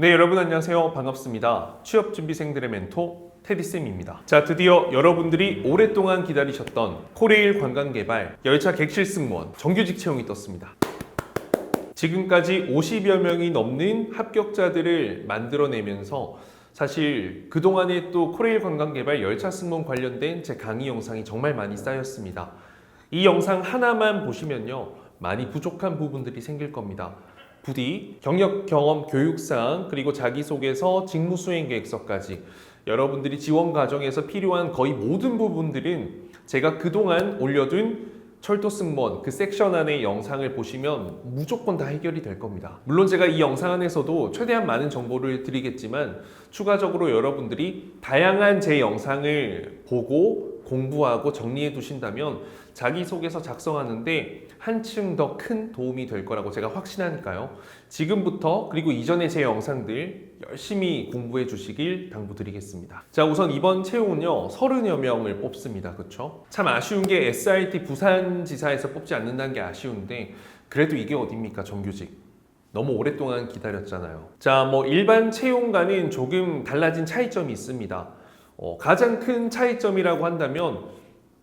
네, 여러분 안녕하세요. 반갑습니다. 취업 준비생들의 멘토 테디쌤입니다. 자, 드디어 여러분들이 오랫동안 기다리셨던 코레일 관광개발 열차 객실 승무원 정규직 채용이 떴습니다. 지금까지 50여 명이 넘는 합격자들을 만들어내면서 사실 그동안에 또 코레일 관광개발 열차 승무원 관련된 제 강의 영상이 정말 많이 쌓였습니다. 이 영상 하나만 보시면요. 많이 부족한 부분들이 생길 겁니다. 부디 경력 경험 교육사항 그리고 자기소개서 직무수행 계획서까지 여러분들이 지원 과정에서 필요한 거의 모든 부분들은 제가 그동안 올려둔 철도 승무원 그 섹션 안의 영상을 보시면 무조건 다 해결이 될 겁니다. 물론 제가 이 영상 안에서도 최대한 많은 정보를 드리겠지만 추가적으로 여러분들이 다양한 제 영상을 보고 공부하고 정리해 두신다면 자기소개서 작성하는데 한층 더 큰 도움이 될 거라고 제가 확신하니까요. 지금부터 그리고 이전의 제 영상들 열심히 공부해 주시길 당부드리겠습니다. 자, 우선 이번 채용은요, 30여 명을 뽑습니다. 그쵸? 참 아쉬운 게 SIT 부산지사에서 뽑지 않는다는 게 아쉬운데, 그래도 이게 어딥니까, 정규직. 너무 오랫동안 기다렸잖아요. 자, 뭐 일반 채용과는 조금 달라진 차이점이 있습니다. 어, 가장 큰 차이점이라고 한다면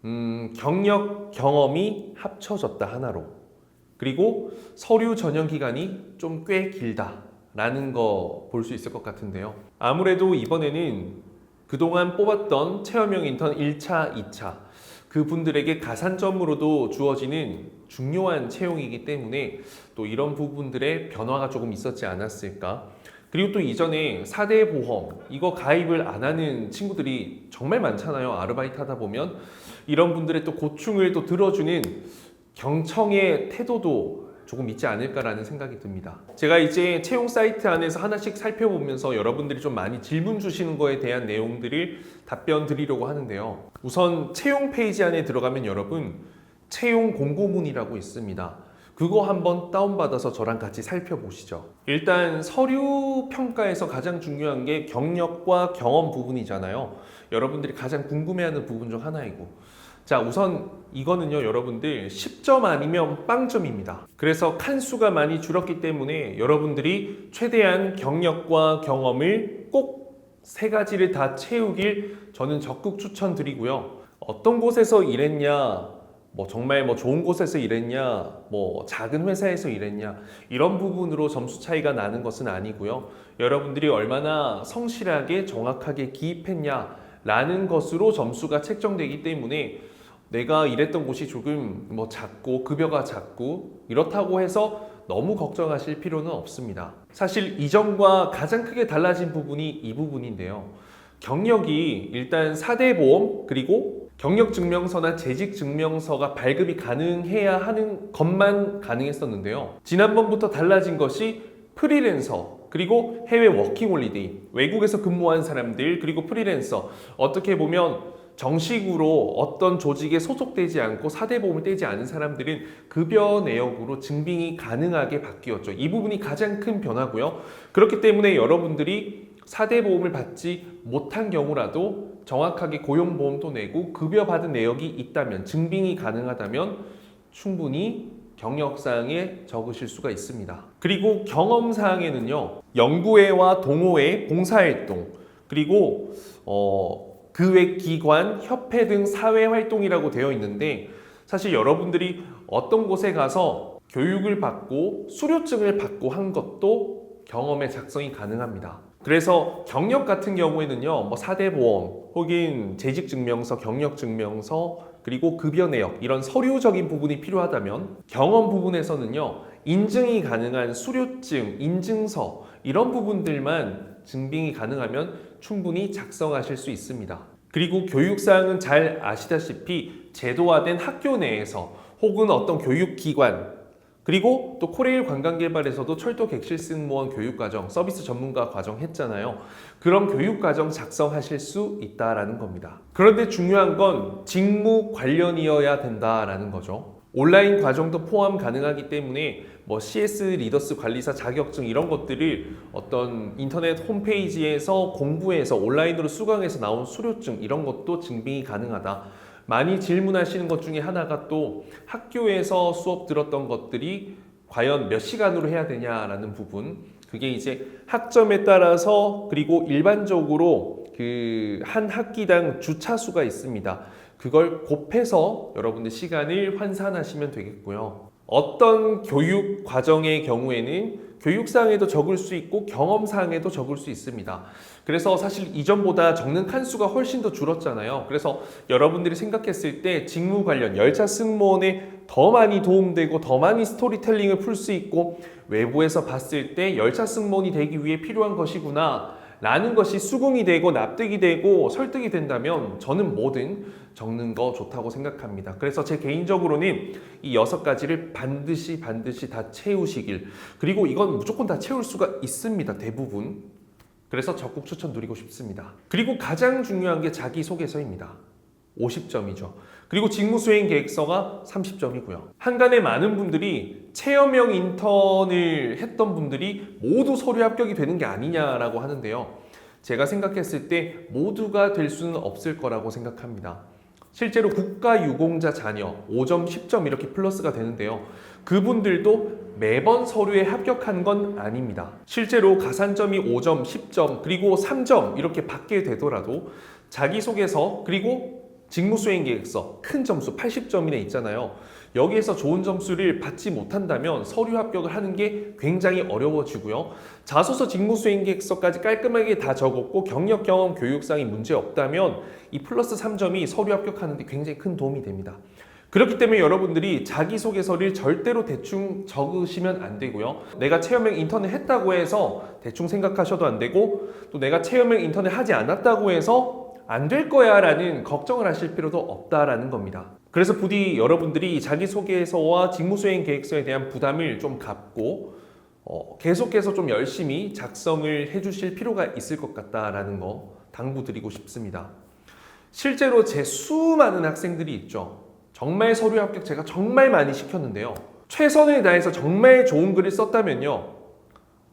음, 경력 경험이 합쳐졌다 하나로 그리고 서류 전형 기간이 좀 꽤 길다라는 거 볼 수 있을 것 같은데요. 아무래도 이번에는 그동안 뽑았던 체험형 인턴 1차, 2차 그 분들에게 가산점으로도 주어지는 중요한 채용이기 때문에 또 이런 부분들의 변화가 조금 있었지 않았을까. 그리고 또 이전에 4대 보험 이거 가입을 안 하는 친구들이 정말 많잖아요. 아르바이트 하다 보면 이런 분들의 또 고충을 또 들어주는 경청의 태도도 조금 있지 않을까라는 생각이 듭니다. 제가 이제 채용 사이트 안에서 하나씩 살펴보면서 여러분들이 좀 많이 질문 주시는 거에 대한 내용들을 답변 드리려고 하는데요. 우선 채용 페이지 안에 들어가면 여러분 채용 공고문이라고 있습니다. 그거 한번 다운받아서 저랑 같이 살펴보시죠. 일단 서류 평가에서 가장 중요한 게 경력과 경험 부분이잖아요. 여러분들이 가장 궁금해하는 부분 중 하나이고. 자, 우선 이거는요, 여러분들 10점 아니면 빵점입니다. 그래서 칸수가 많이 줄었기 때문에 여러분들이 최대한 경력과 경험을 꼭 세 가지를 다 채우길 저는 적극 추천드리고요. 어떤 곳에서 일했냐, 뭐 정말 뭐 좋은 곳에서 일했냐, 뭐 작은 회사에서 일했냐 이런 부분으로 점수 차이가 나는 것은 아니고요. 여러분들이 얼마나 성실하게 정확하게 기입했냐라는 것으로 점수가 책정되기 때문에 내가 일했던 곳이 조금 뭐 작고 급여가 작고 이렇다고 해서 너무 걱정하실 필요는 없습니다. 사실 이전과 가장 크게 달라진 부분이 이 부분인데요. 경력이 일단 4대 보험 그리고 경력 증명서나 재직 증명서가 발급이 가능해야 하는 것만 가능했었는데요. 지난번부터 달라진 것이 프리랜서 그리고 해외 워킹 홀리데이 외국에서 근무한 사람들 그리고 프리랜서 어떻게 보면 정식으로 어떤 조직에 소속되지 않고 사대 보험을 떼지 않은 사람들은 급여 내역으로 증빙이 가능하게 바뀌었죠. 이 부분이 가장 큰 변화고요. 그렇기 때문에 여러분들이 사대 보험을 받지 못한 경우라도 정확하게 고용보험도 내고 급여 받은 내역이 있다면 증빙이 가능하다면 충분히 경력사항에 적으실 수가 있습니다. 그리고 경험사항에는요, 연구회와 동호회, 봉사활동, 그리고 어, 그 외 기관, 협회 등 사회 활동이라고 되어 있는데 사실 여러분들이 어떤 곳에 가서 교육을 받고 수료증을 받고 한 것도 경험에 작성이 가능합니다. 그래서 경력 같은 경우에는요, 뭐 4대 보험 혹은 재직 증명서, 경력 증명서, 그리고 급여 내역 이런 서류적인 부분이 필요하다면 경험 부분에서는요, 인증이 가능한 수료증, 인증서 이런 부분들만 증빙이 가능하면 충분히 작성하실 수 있습니다. 그리고 교육사항은 잘 아시다시피 제도화된 학교 내에서 혹은 어떤 교육기관 그리고 또 코레일 관광개발에서도 철도 객실 승무원 교육과정, 서비스 전문가 과정 했잖아요. 그런 교육과정 작성하실 수 있다라는 겁니다. 그런데 중요한 건 직무 관련이어야 된다라는 거죠. 온라인 과정도 포함 가능하기 때문에 뭐 CS 리더스 관리사 자격증 이런 것들을 어떤 인터넷 홈페이지에서 공부해서 온라인으로 수강해서 나온 수료증 이런 것도 증빙이 가능하다. 많이 질문하시는 것 중에 하나가 또 학교에서 수업 들었던 것들이 과연 몇 시간으로 해야 되냐라는 부분 그게 이제 학점에 따라서 그리고 일반적으로 그 한 학기당 주차 수가 있습니다. 그걸 곱해서 여러분들 시간을 환산하시면 되겠고요. 어떤 교육 과정의 경우에는 교육상에도 적을 수 있고 경험상에도 적을 수 있습니다. 그래서 사실 이전보다 적는 칸수가 훨씬 더 줄었잖아요. 그래서 여러분들이 생각했을 때 직무 관련 열차 승무원에 더 많이 도움되고 더 많이 스토리텔링을 풀 수 있고 외부에서 봤을 때 열차 승무원이 되기 위해 필요한 것이구나. 라는 것이 수긍이 되고 납득이 되고 설득이 된다면 저는 뭐든 적는 거 좋다고 생각합니다. 그래서 제 개인적으로는 이 여섯 가지를 반드시 반드시 다 채우시길 그리고 이건 무조건 다 채울 수가 있습니다. 대부분. 그래서 적극 추천드리고 싶습니다. 그리고 가장 중요한 게 자기소개서입니다. 50점이죠. 그리고 직무수행 계획서가 30점이고요. 한간에 많은 분들이 체험형 인턴을 했던 분들이 모두 서류 합격이 되는 게 아니냐라고 하는데요. 제가 생각했을 때 모두가 될 수는 없을 거라고 생각합니다. 실제로 국가유공자 자녀 5점, 10점 이렇게 플러스가 되는데요. 그분들도 매번 서류에 합격한 건 아닙니다. 실제로 가산점이 5점, 10점, 그리고 3점 이렇게 받게 되더라도 자기소개서 그리고 직무수행 계획서 큰 점수 80점이나 있잖아요. 여기에서 좋은 점수를 받지 못한다면 서류 합격을 하는 게 굉장히 어려워지고요. 자소서 직무수행 계획서까지 깔끔하게 다 적었고 경력 경험 교육상이 문제 없다면 이 플러스 3점이 서류 합격하는 데 굉장히 큰 도움이 됩니다. 그렇기 때문에 여러분들이 자기소개서를 절대로 대충 적으시면 안 되고요. 내가 체험형 인턴을 했다고 해서 대충 생각하셔도 안 되고 또 내가 체험형 인턴을 하지 않았다고 해서 안 될 거야 라는 걱정을 하실 필요도 없다라는 겁니다. 그래서 부디 여러분들이 자기소개서와 직무수행 계획서에 대한 부담을 좀 갖고 어, 계속해서 좀 열심히 작성을 해주실 필요가 있을 것 같다라는 거 당부드리고 싶습니다. 실제로 제 수많은 학생들이 있죠. 정말 서류 합격 제가 정말 많이 시켰는데요. 최선을 다해서 정말 좋은 글을 썼다면요.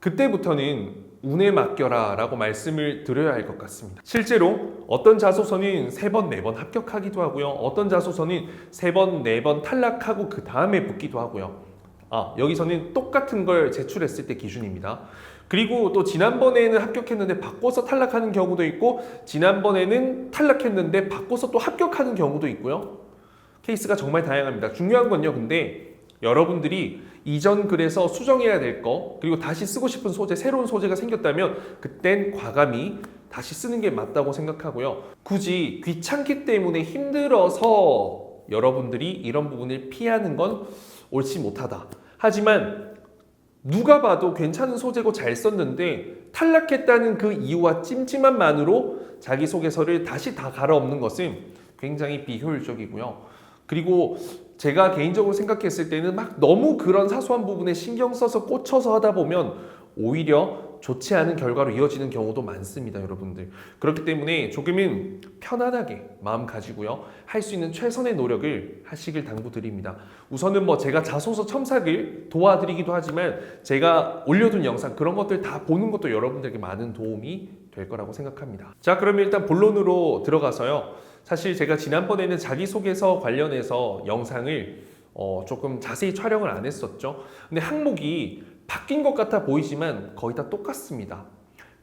그때부터는 운에 맡겨라 라고 말씀을 드려야 할 것 같습니다. 실제로 어떤 자소서는 세 번, 네번 합격하기도 하고요. 어떤 자소서는 세 번, 네번 탈락하고 그 다음에 붙기도 하고요. 아, 여기서는 똑같은 걸 제출했을 때 기준입니다. 그리고 또 지난번에는 합격했는데 바꿔서 탈락하는 경우도 있고 지난번에는 탈락했는데 바꿔서 또 합격하는 경우도 있고요. 케이스가 정말 다양합니다. 중요한 건요. 근데 여러분들이 이전 글에서 수정해야 될 거, 그리고 다시 쓰고 싶은 소재, 새로운 소재가 생겼다면 그땐 과감히 다시 쓰는 게 맞다고 생각하고요. 굳이 귀찮기 때문에 힘들어서 여러분들이 이런 부분을 피하는 건 옳지 못하다. 하지만 누가 봐도 괜찮은 소재고 잘 썼는데 탈락했다는 그 이유와 찜찜함만으로 자기소개서를 다시 다 갈아엎는 것은 굉장히 비효율적이고요. 그리고 제가 개인적으로 생각했을 때는 막 너무 그런 사소한 부분에 신경 써서 꽂혀서 하다 보면 오히려 좋지 않은 결과로 이어지는 경우도 많습니다, 여러분들. 그렇기 때문에 조금은 편안하게 마음 가지고요. 할 수 있는 최선의 노력을 하시길 당부드립니다. 우선은 뭐 제가 자소서 첨삭을 도와드리기도 하지만 제가 올려둔 영상 그런 것들 다 보는 것도 여러분들에게 많은 도움이 될 거라고 생각합니다. 자, 그러면 일단 본론으로 들어가서요. 사실 제가 지난번에는 자기소개서 관련해서 영상을 어, 조금 자세히 촬영을 안 했었죠. 근데 항목이 바뀐 것 같아 보이지만 거의 다 똑같습니다.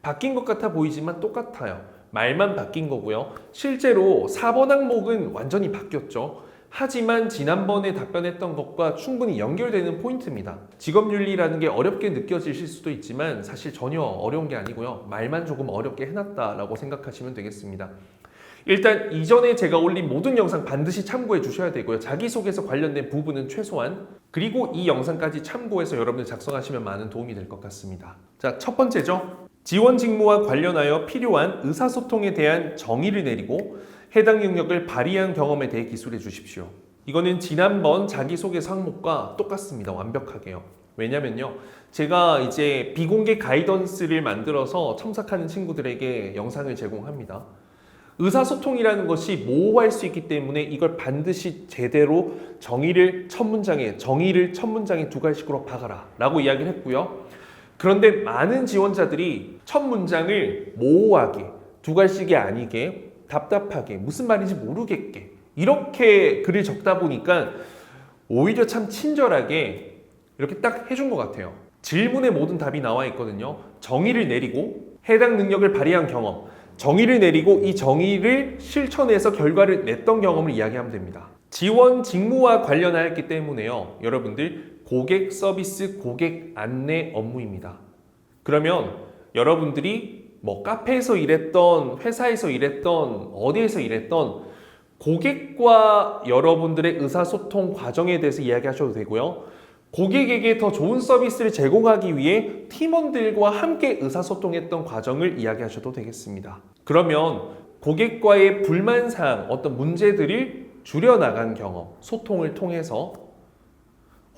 바뀐 것 같아 보이지만 똑같아요. 말만 바뀐 거고요. 실제로 4번 항목은 완전히 바뀌었죠. 하지만 지난번에 답변했던 것과 충분히 연결되는 포인트입니다. 직업윤리라는 게 어렵게 느껴지실 수도 있지만 사실 전혀 어려운 게 아니고요. 말만 조금 어렵게 해놨다라고 생각하시면 되겠습니다. 일단 이전에 제가 올린 모든 영상 반드시 참고해 주셔야 되고요. 자기소개서 관련된 부분은 최소한 그리고 이 영상까지 참고해서 여러분들 작성하시면 많은 도움이 될 것 같습니다. 자, 첫 번째죠. 지원 직무와 관련하여 필요한 의사소통에 대한 정의를 내리고 해당 능력을 발휘한 경험에 대해 기술해 주십시오. 이거는 지난번 자기소개서 항목과 똑같습니다. 완벽하게요. 왜냐면요. 제가 이제 비공개 가이던스를 만들어서 첨삭하는 친구들에게 영상을 제공합니다. 의사소통이라는 것이 모호할 수 있기 때문에 이걸 반드시 제대로 정의를 첫 문장에 정의를 첫 문장에 두 갈씩으로 박아라 라고 이야기를 했고요. 그런데 많은 지원자들이 첫 문장을 모호하게 두 갈씩이 아니게 답답하게 무슨 말인지 모르겠게 이렇게 글을 적다 보니까 오히려 참 친절하게 이렇게 딱 해준 것 같아요. 질문에 모든 답이 나와 있거든요. 정의를 내리고 해당 능력을 발휘한 경험, 정의를 내리고 이 정의를 실천해서 결과를 냈던 경험을 이야기하면 됩니다. 지원 직무와 관련하였기 때문에요. 여러분들 고객 서비스, 고객 안내 업무입니다. 그러면 여러분들이 뭐 카페에서 일했던 회사에서 일했던 어디에서 일했던 고객과 여러분들의 의사소통 과정에 대해서 이야기하셔도 되고요. 고객에게 더 좋은 서비스를 제공하기 위해 팀원들과 함께 의사소통했던 과정을 이야기하셔도 되겠습니다. 그러면 고객과의 불만사항, 어떤 문제들을 줄여나간 경험, 소통을 통해서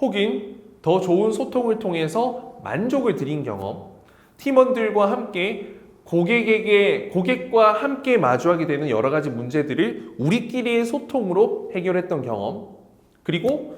혹은 더 좋은 소통을 통해서 만족을 드린 경험, 팀원들과 함께 고객에게 고객과 함께 마주하게 되는 여러 가지 문제들을 우리끼리의 소통으로 해결했던 경험, 그리고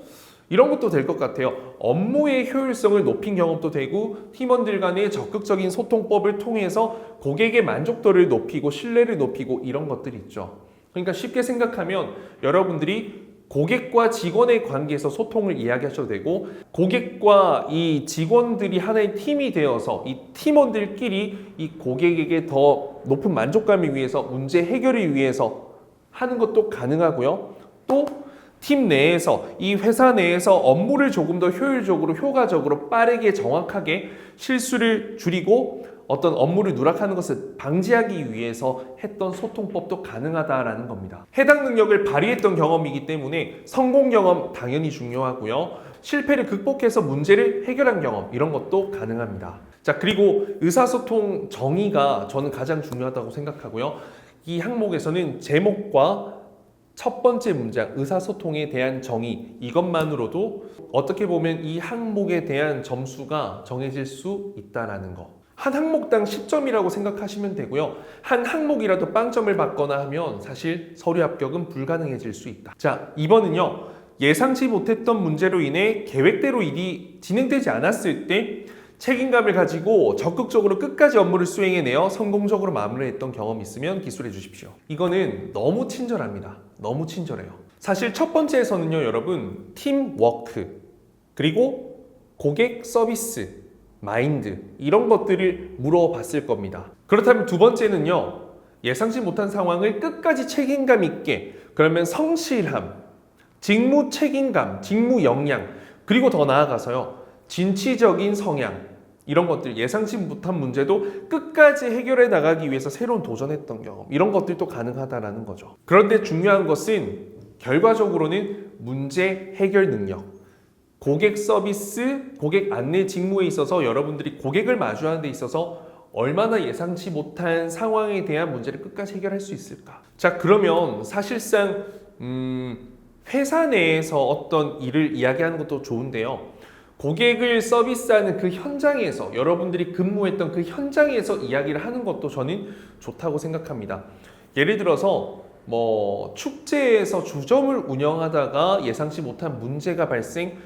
이런 것도 될 것 같아요. 업무의 효율성을 높인 경험도 되고 팀원들 간의 적극적인 소통법을 통해서 고객의 만족도를 높이고 신뢰를 높이고 이런 것들이 있죠. 그러니까 쉽게 생각하면 여러분들이 고객과 직원의 관계에서 소통을 이야기하셔도 되고 고객과 이 직원들이 하나의 팀이 되어서 이 팀원들끼리 이 고객에게 더 높은 만족감을 위해서 문제 해결을 위해서 하는 것도 가능하고요. 또 팀 내에서 이 회사 내에서 업무를 조금 더 효율적으로 효과적으로 빠르게 정확하게 실수를 줄이고 어떤 업무를 누락하는 것을 방지하기 위해서 했던 소통법도 가능하다라는 겁니다. 해당 능력을 발휘했던 경험이기 때문에 성공 경험 당연히 중요하고요. 실패를 극복해서 문제를 해결한 경험 이런 것도 가능합니다. 자, 그리고 의사소통 정의가 저는 가장 중요하다고 생각하고요. 이 항목에서는 제목과 첫 번째 문장 의사소통에 대한 정의 이것만으로도 어떻게 보면 이 항목에 대한 점수가 정해질 수 있다라는 거. 한 항목당 10점이라고 생각하시면 되고요. 한 항목이라도 빵점을 받거나 하면 사실 서류 합격은 불가능해질 수 있다. 자, 2번은요. 예상치 못했던 문제로 인해 계획대로 일이 진행되지 않았을 때 책임감을 가지고 적극적으로 끝까지 업무를 수행해내어 성공적으로 마무리했던 경험이 있으면 기술해 주십시오. 이거는 너무 친절합니다. 너무 친절해요. 사실 첫 번째에서는요, 여러분, 팀 워크, 그리고 고객 서비스, 마인드, 이런 것들을 물어봤을 겁니다. 그렇다면 두 번째는요, 예상치 못한 상황을 끝까지 책임감 있게, 그러면 성실함, 직무 책임감, 직무 역량, 그리고 더 나아가서요, 진취적인 성향 이런 것들 예상치 못한 문제도 끝까지 해결해 나가기 위해서 새로운 도전했던 경험 이런 것들도 가능하다라는 거죠. 그런데 중요한 것은 결과적으로는 문제 해결 능력 고객 서비스, 고객 안내 직무에 있어서 여러분들이 고객을 마주하는 데 있어서 얼마나 예상치 못한 상황에 대한 문제를 끝까지 해결할 수 있을까? 자, 그러면 사실상 음, 회사 내에서 어떤 일을 이야기하는 것도 좋은데요. 고객을 서비스하는 그 현장에서 여러분들이 근무했던 그 현장에서 이야기를 하는 것도 저는 좋다고 생각합니다. 예를 들어서 뭐 축제에서 주점을 운영하다가 예상치 못한 문제가 발생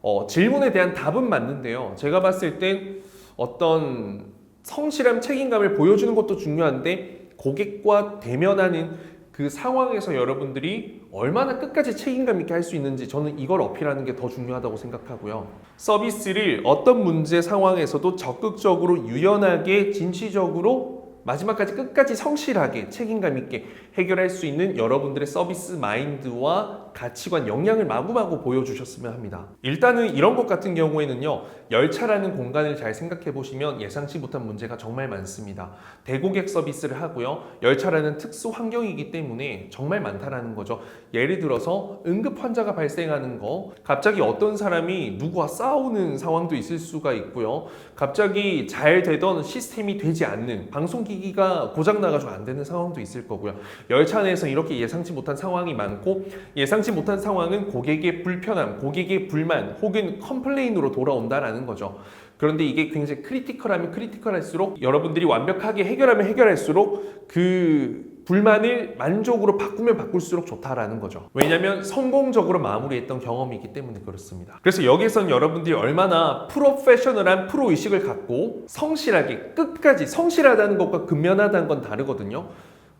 어, 질문에 대한 답은 맞는데요. 제가 봤을 땐 어떤 성실한 책임감을 보여주는 것도 중요한데 고객과 대면하는 그 상황에서 여러분들이 얼마나 끝까지 책임감 있게 할 수 있는지 저는 이걸 어필하는 게 더 중요하다고 생각하고요. 서비스를 어떤 문제 상황에서도 적극적으로 유연하게 진취적으로 마지막까지 끝까지 성실하게 책임감 있게 해결할 수 있는 여러분들의 서비스 마인드와 가치관, 역량을 마구마구 보여주셨으면 합니다. 일단은 이런 것 같은 경우에는요, 열차라는 공간을 잘 생각해 보시면 예상치 못한 문제가 정말 많습니다. 대고객 서비스를 하고요, 열차라는 특수 환경이기 때문에 정말 많다라는 거죠. 예를 들어서 응급 환자가 발생하는 거, 갑자기 어떤 사람이 누구와 싸우는 상황도 있을 수가 있고요, 갑자기 잘 되던 시스템이 되지 않는 방송기기가 고장 나가지고 안 되는 상황도 있을 거고요. 열차 내에서 이렇게 예상치 못한 상황이 많고 예상치 못한 상황은 고객의 불편함, 고객의 불만 혹은 컴플레인으로 돌아온다라는 거죠. 그런데 이게 굉장히 크리티컬하면 크리티컬할수록 여러분들이 완벽하게 해결하면 해결할수록 그 불만을 만족으로 바꾸면 바꿀수록 좋다라는 거죠. 왜냐하면 성공적으로 마무리했던 경험이기 때문에 그렇습니다. 그래서 여기선 여러분들이 얼마나 프로페셔널한 프로 의식을 갖고 성실하게 끝까지 성실하다는 것과 근면하다는 건 다르거든요.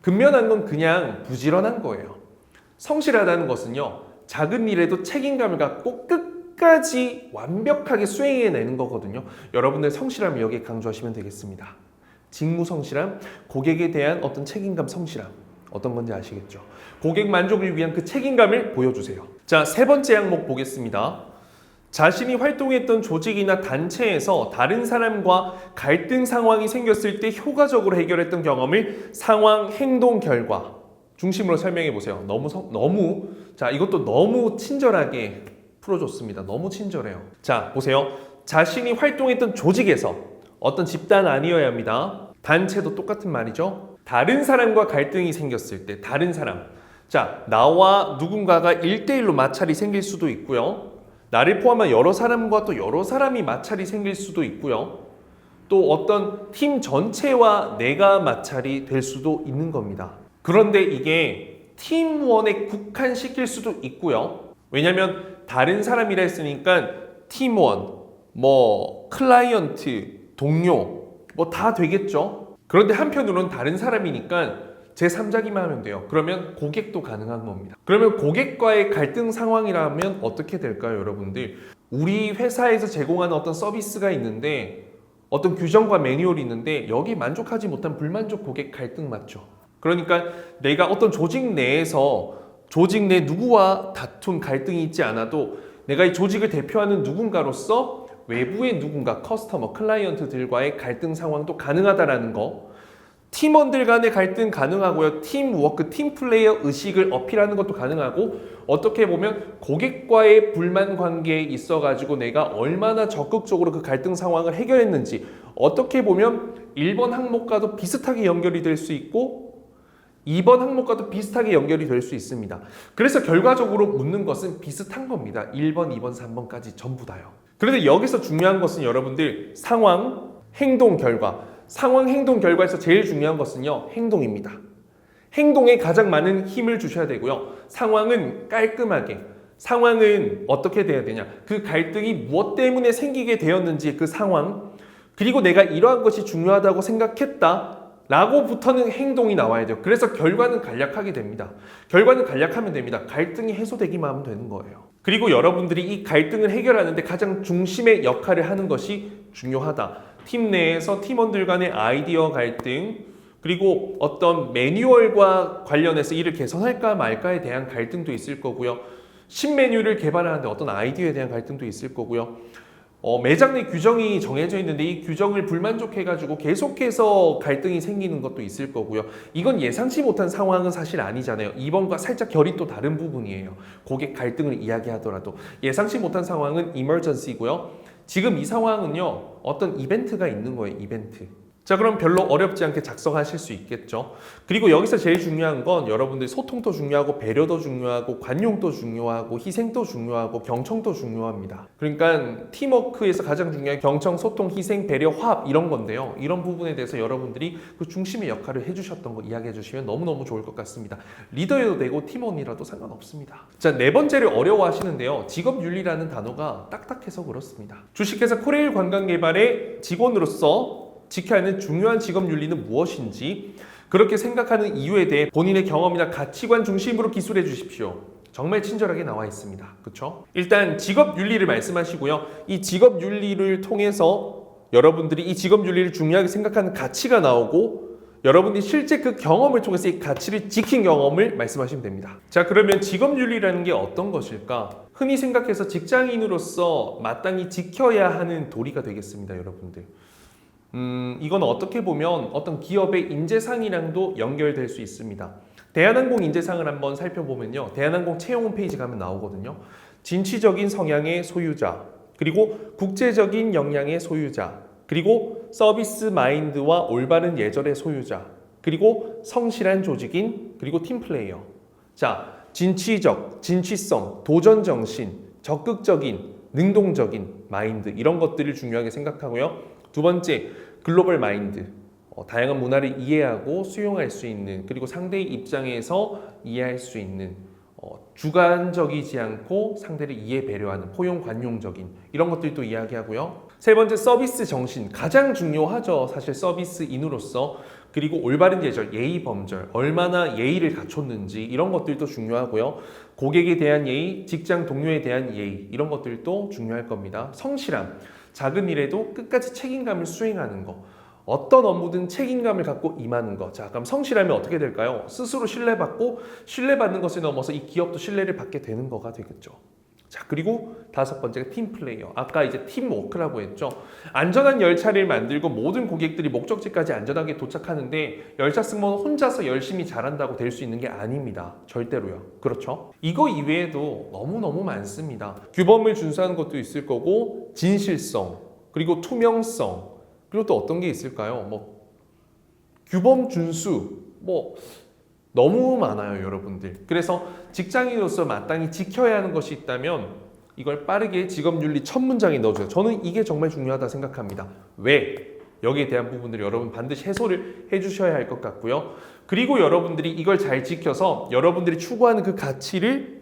근면한 건 그냥 부지런한 거예요. 성실하다는 것은요, 작은 일에도 책임감을 갖고 끝 끝까지 완벽하게 수행해내는 거거든요. 여러분들 성실함을 여기에 강조하시면 되겠습니다. 직무 성실함, 고객에 대한 어떤 책임감 성실함. 어떤 건지 아시겠죠? 고객 만족을 위한 그 책임감을 보여주세요. 자, 세 번째 항목 보겠습니다. 자신이 활동했던 조직이나 단체에서 다른 사람과 갈등 상황이 생겼을 때 효과적으로 해결했던 경험을 상황, 행동, 결과 중심으로 설명해 보세요. 너무 성- 너무 자 이것도 너무 친절하게 풀어줬습니다. 너무 친절해요. 자 보세요. 자신이 활동했던 조직에서 어떤 집단 아니어야 합니다. 단체도 똑같은 말이죠. 다른 사람과 갈등이 생겼을 때 다른 사람 자 나와 누군가가 1대1로 마찰이 생길 수도 있고요. 나를 포함한 여러 사람과 또 여러 사람이 마찰이 생길 수도 있고요. 또 어떤 팀 전체와 내가 마찰이 될 수도 있는 겁니다. 그런데 이게 팀원에 국한시킬 수도 있고요. 왜냐하면 다른 사람이라 했으니까 팀원, 뭐 클라이언트, 동료 뭐 다 되겠죠. 그런데 한편으로는 다른 사람이니까 제 3자기만 하면 돼요. 그러면 고객도 가능한 겁니다. 그러면 고객과의 갈등 상황이라면 어떻게 될까요, 여러분들? 우리 회사에서 제공하는 어떤 서비스가 있는데 어떤 규정과 매뉴얼이 있는데 여기 만족하지 못한 불만족 고객 갈등 맞죠? 그러니까 내가 어떤 조직 내에서 조직 내 누구와 다툼 갈등이 있지 않아도 내가 이 조직을 대표하는 누군가로서 외부의 누군가 커스터머 클라이언트들과의 갈등 상황도 가능하다라는 거 팀원들 간의 갈등 가능하고요. 팀워크, 팀플레이어 의식을 어필하는 것도 가능하고 어떻게 보면 고객과의 불만 관계에 있어 가지고 내가 얼마나 적극적으로 그 갈등 상황을 해결했는지 어떻게 보면 1번 항목과도 비슷하게 연결이 될 수 있고 2번 항목과도 비슷하게 연결이 될 수 있습니다. 그래서 결과적으로 묻는 것은 비슷한 겁니다. 1번, 2번, 3번까지 전부 다요. 그런데 여기서 중요한 것은 여러분들 상황, 행동, 결과. 상황, 행동, 결과에서 제일 중요한 것은요, 행동입니다. 행동에 가장 많은 힘을 주셔야 되고요. 상황은 깔끔하게. 상황은 어떻게 돼야 되냐? 그 갈등이 무엇 때문에 생기게 되었는지 그 상황, 그리고 내가 이러한 것이 중요하다고 생각했다. 라고부터는 행동이 나와야 돼요. 그래서 결과는 간략하게 됩니다. 결과는 간략하면 됩니다. 갈등이 해소되기만 하면 되는 거예요. 그리고 여러분들이 이 갈등을 해결하는데 가장 중심의 역할을 하는 것이 중요하다. 팀 내에서 팀원들 간의 아이디어 갈등, 그리고 어떤 매뉴얼과 관련해서 이를 개선할까 말까에 대한 갈등도 있을 거고요. 신메뉴를 개발하는데 어떤 아이디어에 대한 갈등도 있을 거고요. 어, 매장 내 규정이 정해져 있는데 이 규정을 불만족해가지고 계속해서 갈등이 생기는 것도 있을 거고요. 이건 예상치 못한 상황은 사실 아니잖아요. 이번과 살짝 결이 또 다른 부분이에요. 고객 갈등을 이야기하더라도 예상치 못한 상황은 이머전시고요. 지금 이 상황은요, 어떤 이벤트가 있는 거예요, 이벤트. 자, 그럼 별로 어렵지 않게 작성하실 수 있겠죠. 그리고 여기서 제일 중요한 건 여러분들 소통도 중요하고 배려도 중요하고 관용도 중요하고 희생도 중요하고 경청도 중요합니다. 그러니까 팀워크에서 가장 중요한 경청, 소통, 희생, 배려, 화합 이런 건데요. 이런 부분에 대해서 여러분들이 그 중심의 역할을 해주셨던 거 이야기해 주시면 너무너무 좋을 것 같습니다. 리더여도 되고 팀원이라도 상관없습니다. 자, 네 번째를 어려워하시는데요. 직업윤리라는 단어가 딱딱해서 그렇습니다. 주식회사 코레일 관광개발의 직원으로서 지켜야 하는 중요한 직업 윤리는 무엇인지 그렇게 생각하는 이유에 대해 본인의 경험이나 가치관 중심으로 기술해 주십시오. 정말 친절하게 나와 있습니다. 그렇죠? 일단 직업 윤리를 말씀하시고요. 이 직업 윤리를 통해서 여러분들이 이 직업 윤리를 중요하게 생각하는 가치가 나오고 여러분이 실제 그 경험을 통해서 이 가치를 지킨 경험을 말씀하시면 됩니다. 자, 그러면 직업 윤리라는 게 어떤 것일까? 흔히 생각해서 직장인으로서 마땅히 지켜야 하는 도리가 되겠습니다, 여러분들. 음, 이건 어떻게 보면 어떤 기업의 인재상이랑도 연결될 수 있습니다. 대한항공 인재상을 한번 살펴보면요. 대한항공 채용 홈페이지 가면 나오거든요. 진취적인 성향의 소유자, 그리고 국제적인 역량의 소유자, 그리고 서비스 마인드와 올바른 예절의 소유자, 그리고 성실한 조직인, 그리고 팀플레이어. 자, 진취적, 진취성, 도전 정신, 적극적인, 능동적인 마인드 이런 것들을 중요하게 생각하고요. 두 번째, 글로벌 마인드. 어, 다양한 문화를 이해하고 수용할 수 있는 그리고 상대의 입장에서 이해할 수 있는 어, 주관적이지 않고 상대를 이해 배려하는 포용 관용적인 이런 것들도 이야기하고요. 세 번째 서비스 정신 가장 중요하죠. 사실 서비스인으로서 그리고 올바른 예절, 예의 범절, 얼마나 예의를 갖췄는지 이런 것들도 중요하고요. 고객에 대한 예의, 직장 동료에 대한 예의 이런 것들도 중요할 겁니다. 성실함, 작은 일에도 끝까지 책임감을 수행하는 거. 어떤 업무든 책임감을 갖고 임하는 것. 자, 그럼 성실하면 어떻게 될까요? 스스로 신뢰받고 신뢰받는 것에 넘어서 이 기업도 신뢰를 받게 되는 거가 되겠죠. 자, 그리고 다섯 번째가 팀 플레이어. 아까 이제 팀 워크라고 했죠. 안전한 열차를 만들고 모든 고객들이 목적지까지 안전하게 도착하는데 열차 승무원 혼자서 열심히 잘한다고 될 수 있는 게 아닙니다. 절대로요. 그렇죠? 이거 이외에도 너무너무 많습니다. 규범을 준수하는 것도 있을 거고 진실성, 그리고 투명성, 그리고 또 어떤 게 있을까요? 뭐 규범 준수, 뭐 너무 많아요, 여러분들. 그래서 직장인으로서 마땅히 지켜야 하는 것이 있다면 이걸 빠르게 직업윤리 첫 문장에 넣어줘요. 저는 이게 정말 중요하다 생각합니다. 왜? 여기에 대한 부분들을 여러분 반드시 해소를 해주셔야 할 것 같고요. 그리고 여러분들이 이걸 잘 지켜서 여러분들이 추구하는 그 가치를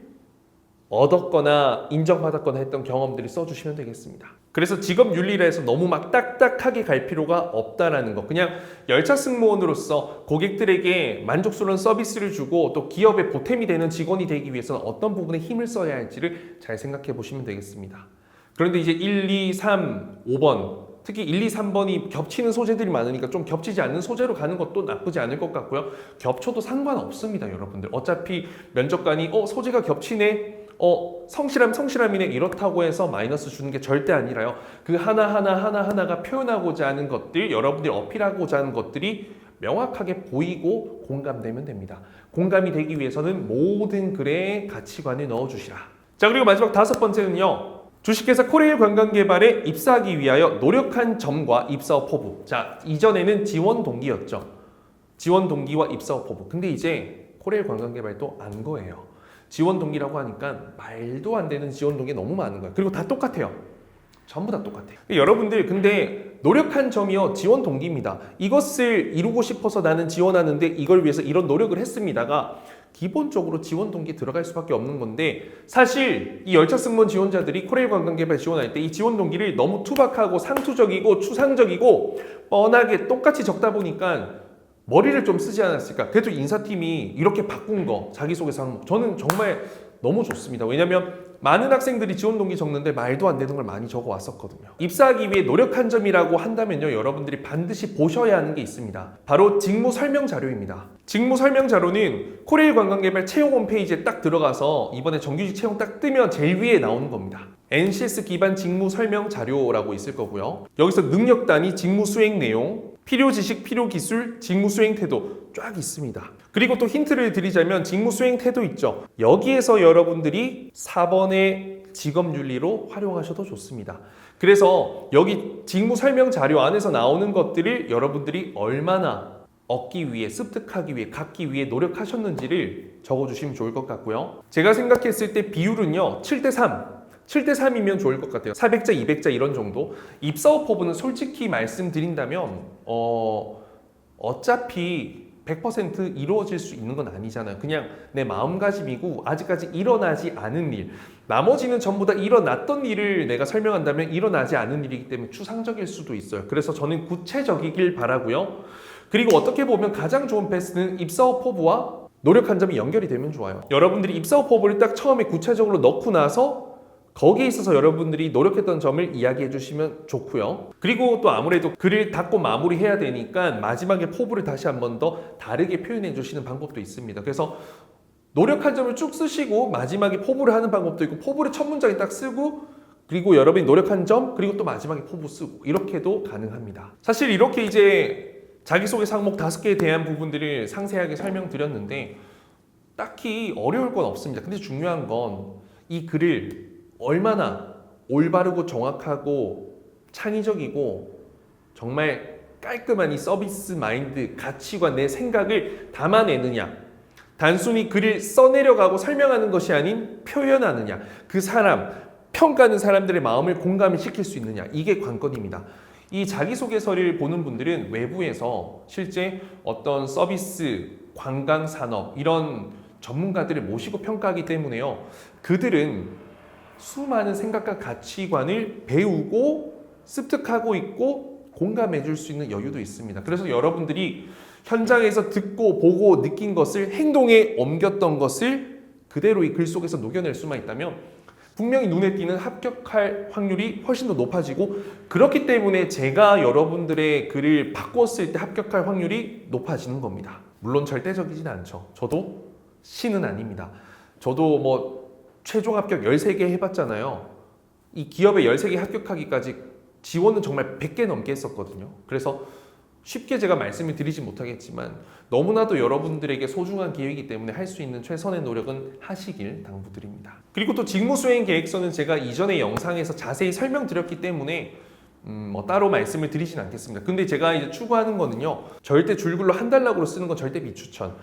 얻었거나 인정받았거나 했던 경험들이 써주시면 되겠습니다. 그래서 직업 윤리라 해서 너무 막 딱딱하게 갈 필요가 없다라는 거. 그냥 열차 승무원으로서 고객들에게 만족스러운 서비스를 주고 또 기업의 보탬이 되는 직원이 되기 위해서는 어떤 부분에 힘을 써야 할지를 잘 생각해 보시면 되겠습니다. 그런데 이제 1, 2, 3, 5번 특히 1, 2, 3번이 겹치는 소재들이 많으니까 좀 겹치지 않는 소재로 가는 것도 나쁘지 않을 것 같고요. 겹쳐도 상관없습니다, 여러분들. 어차피 면접관이 어 소재가 겹치네. 어 성실함 성실함이네 이렇다고 해서 마이너스 주는 게 절대 아니라요. 그 하나 하나 하나 하나가 표현하고자 하는 것들, 여러분들이 어필하고자 하는 것들이 명확하게 보이고 공감되면 됩니다. 공감이 되기 위해서는 모든 글에 가치관을 넣어주시라. 자 그리고 마지막 다섯 번째는요. 주식회사 코레일 관광개발에 입사하기 위하여 노력한 점과 입사업 포부. 자 이전에는 지원 동기였죠. 지원 동기와 입사업 포부. 근데 이제 코레일 관광개발도 안 거예요. 지원 동기라고 하니까 말도 안 되는 지원 동기 너무 많은 거예요. 그리고 다 똑같아요. 전부 다 똑같아요. 여러분들 근데 노력한 점이요 지원 동기입니다. 이것을 이루고 싶어서 나는 지원하는데 이걸 위해서 이런 노력을 했습니다가 기본적으로 지원 동기 들어갈 수밖에 없는 건데 사실 이 열차 승무원 지원자들이 코레일 관광개발 지원할 때 이 지원 동기를 너무 투박하고 상투적이고 추상적이고 뻔하게 똑같이 적다 보니까 머리를 좀 쓰지 않았을까? 그래도 인사팀이 이렇게 바꾼 거 자기소개서 항목 저는 정말 너무 좋습니다. 왜냐하면 많은 학생들이 지원 동기 적는데 말도 안 되는 걸 많이 적어 왔었거든요. 입사하기 위해 노력한 점이라고 한다면요, 여러분들이 반드시 보셔야 하는 게 있습니다. 바로 직무 설명 자료입니다. 직무 설명 자료는 코레일 관광개발 채용 홈페이지에 딱 들어가서 이번에 정규직 채용 딱 뜨면 제일 위에 나오는 겁니다. NCS 기반 직무 설명 자료라고 있을 거고요. 여기서 능력 단위, 직무 수행 내용, 필요 지식, 필요 기술, 직무 수행 태도 쫙 있습니다. 그리고 또 힌트를 드리자면 직무 수행 태도 있죠. 여기에서 여러분들이 4번의 직업 윤리로 활용하셔도 좋습니다. 그래서 여기 직무 설명 자료 안에서 나오는 것들을 여러분들이 얼마나 얻기 위해, 습득하기 위해, 갖기 위해 노력하셨는지를 적어주시면 좋을 것 같고요. 제가 생각했을 때 비율은요, 7대 3. 7대 3이면 좋을 것 같아요. 400자, 200자 이런 정도. 입사업 포부는 솔직히 말씀드린다면 어 어차피 100% 이루어질 수 있는 건 아니잖아요. 그냥 내 마음가짐이고 아직까지 일어나지 않은 일. 나머지는 전부 다 일어났던 일을 내가 설명한다면 일어나지 않은 일이기 때문에 추상적일 수도 있어요. 그래서 저는 구체적이길 바라고요. 그리고 어떻게 보면 가장 좋은 패스는 입사업 포부와 노력한 점이 연결이 되면 좋아요. 여러분들이 입사업 포부를 딱 처음에 구체적으로 넣고 나서 거기에 있어서 여러분들이 노력했던 점을 이야기해 주시면 좋고요. 그리고 또 아무래도 글을 닫고 마무리해야 되니까 마지막에 포부를 다시 한 번 더 다르게 표현해 주시는 방법도 있습니다. 그래서 노력한 점을 쭉 쓰시고 마지막에 포부를 하는 방법도 있고 포부를 첫 문장에 딱 쓰고 그리고 여러분이 노력한 점 그리고 또 마지막에 포부 쓰고 이렇게도 가능합니다. 사실 이렇게 이제 자기소개 상목 다섯 개에 대한 부분들을 상세하게 설명드렸는데 딱히 어려울 건 없습니다. 근데 중요한 건 이 글을 얼마나 올바르고 정확하고 창의적이고 정말 깔끔한 이 서비스 마인드, 가치관, 내 생각을 담아내느냐. 단순히 글을 써내려가고 설명하는 것이 아닌 표현하느냐. 그 사람, 평가하는 사람들의 마음을 공감을 시킬 수 있느냐. 이게 관건입니다. 이 자기소개서를 보는 분들은 외부에서 실제 어떤 서비스, 관광 산업, 이런 전문가들을 모시고 평가하기 때문에요. 그들은 수많은 생각과 가치관을 배우고 습득하고 있고 공감해 줄 수 있는 여유도 있습니다. 그래서 여러분들이 현장에서 듣고 보고 느낀 것을 행동에 옮겼던 것을 그대로 이 글 속에서 녹여낼 수만 있다면 분명히 눈에 띄는 합격할 확률이 훨씬 더 높아지고 그렇기 때문에 제가 여러분들의 글을 바꿨을 때 합격할 확률이 높아지는 겁니다. 물론 절대적이진 않죠. 저도 신은 아닙니다. 저도 뭐 최종 합격 13개 해봤잖아요. 이 기업에 13개 합격하기까지 지원은 정말 100개 넘게 했었거든요. 그래서 쉽게 제가 말씀을 드리지 못하겠지만 너무나도 여러분들에게 소중한 기회이기 때문에 할 수 있는 최선의 노력은 하시길 당부드립니다. 그리고 또 직무 수행 계획서는 제가 이전의 영상에서 자세히 설명드렸기 때문에 음, 뭐 따로 말씀을 드리진 않겠습니다. 근데 제가 이제 추구하는 거는요, 절대 줄글로 한 달락으로 쓰는 건 절대 비추천.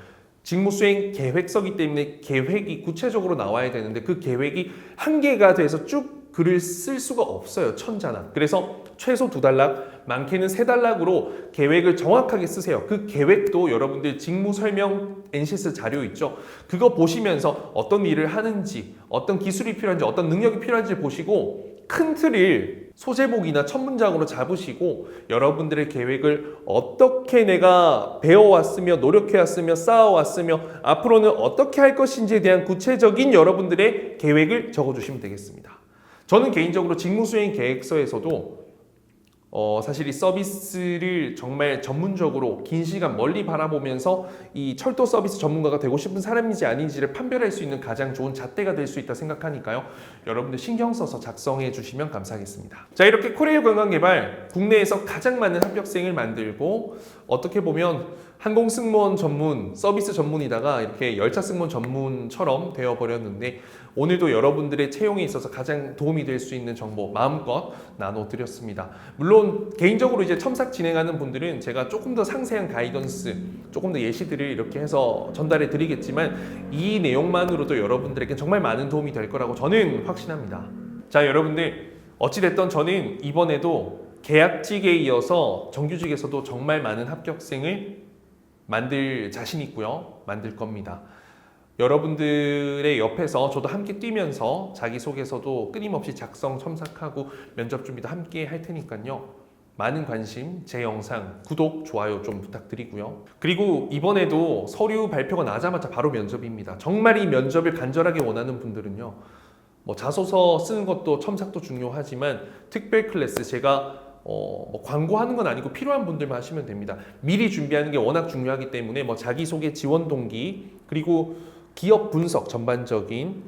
직무수행 계획서기 때문에 계획이 구체적으로 나와야 되는데 그 계획이 한 개가 돼서 쭉 글을 쓸 수가 없어요. 천자나. 그래서 최소 두 달락, 많게는 세 달락으로 계획을 정확하게 쓰세요. 그 계획도 여러분들 직무 설명 NCS 자료 있죠. 그거 보시면서 어떤 일을 하는지, 어떤 기술이 필요한지, 어떤 능력이 필요한지 보시고 큰 틀을 소제목이나 첫 문장으로 잡으시고 여러분들의 계획을 어떻게 내가 배워왔으며 노력해왔으며 쌓아왔으며 앞으로는 어떻게 할 것인지에 대한 구체적인 여러분들의 계획을 적어주시면 되겠습니다. 저는 개인적으로 직무수행 계획서에서도 어, 사실 이 서비스를 정말 전문적으로 긴 시간 멀리 바라보면서 이 철도 서비스 전문가가 되고 싶은 사람인지 아닌지를 판별할 수 있는 가장 좋은 잣대가 될 수 있다 생각하니까요. 여러분들 신경 써서 작성해 주시면 감사하겠습니다. 자, 이렇게 코레일 관광개발 국내에서 가장 많은 합격생을 만들고 어떻게 보면 항공 승무원 전문, 서비스 전문이다가 이렇게 열차 승무원 전문처럼 되어 버렸는데 오늘도 여러분들의 채용에 있어서 가장 도움이 될 수 있는 정보 마음껏 나눠 드렸습니다. 물론 개인적으로 이제 첨삭 진행하는 분들은 제가 조금 더 상세한 가이던스, 조금 더 예시들을 이렇게 해서 전달해 드리겠지만 이 내용만으로도 여러분들에게 정말 많은 도움이 될 거라고 저는 확신합니다. 자, 여러분들 어찌됐던 저는 이번에도 계약직에 이어서 정규직에서도 정말 많은 합격생을 만들 자신 있고요. 만들 겁니다. 여러분들의 옆에서 저도 함께 뛰면서 자기소개서도 끊임없이 작성, 첨삭하고 면접 준비도 함께 할 테니까요. 많은 관심, 제 영상 구독, 좋아요 좀 부탁드리고요. 그리고 이번에도 서류 발표가 나자마자 바로 면접입니다. 정말 이 면접을 간절하게 원하는 분들은요. 뭐 자소서 쓰는 것도 첨삭도 중요하지만 특별 클래스 제가 어, 뭐 광고하는 건 아니고 필요한 분들만 하시면 됩니다. 미리 준비하는 게 워낙 중요하기 때문에 뭐 자기소개 지원 동기 그리고 기업 분석 전반적인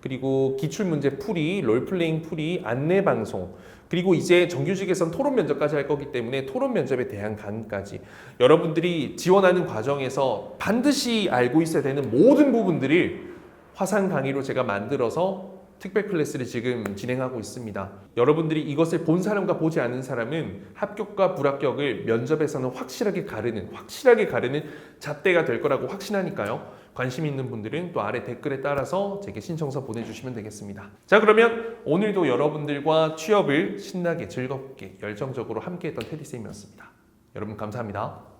그리고 기출 문제 풀이, 롤플레잉 풀이, 안내 방송 그리고 이제 정규직에선 토론 면접까지 할 거기 때문에 토론 면접에 대한 강의까지 여러분들이 지원하는 과정에서 반드시 알고 있어야 되는 모든 부분들을 화상 강의로 제가 만들어서 특별 클래스를 지금 진행하고 있습니다. 여러분들이 이것을 본 사람과 보지 않은 사람은 합격과 불합격을 면접에서는 확실하게 가르는 확실하게 가르는 잣대가 될 거라고 확신하니까요. 관심 있는 분들은 또 아래 댓글에 따라서 제게 신청서 보내주시면 되겠습니다. 자 그러면 오늘도 여러분들과 취업을 신나게 즐겁게 열정적으로 함께했던 테디쌤이었습니다. 여러분 감사합니다.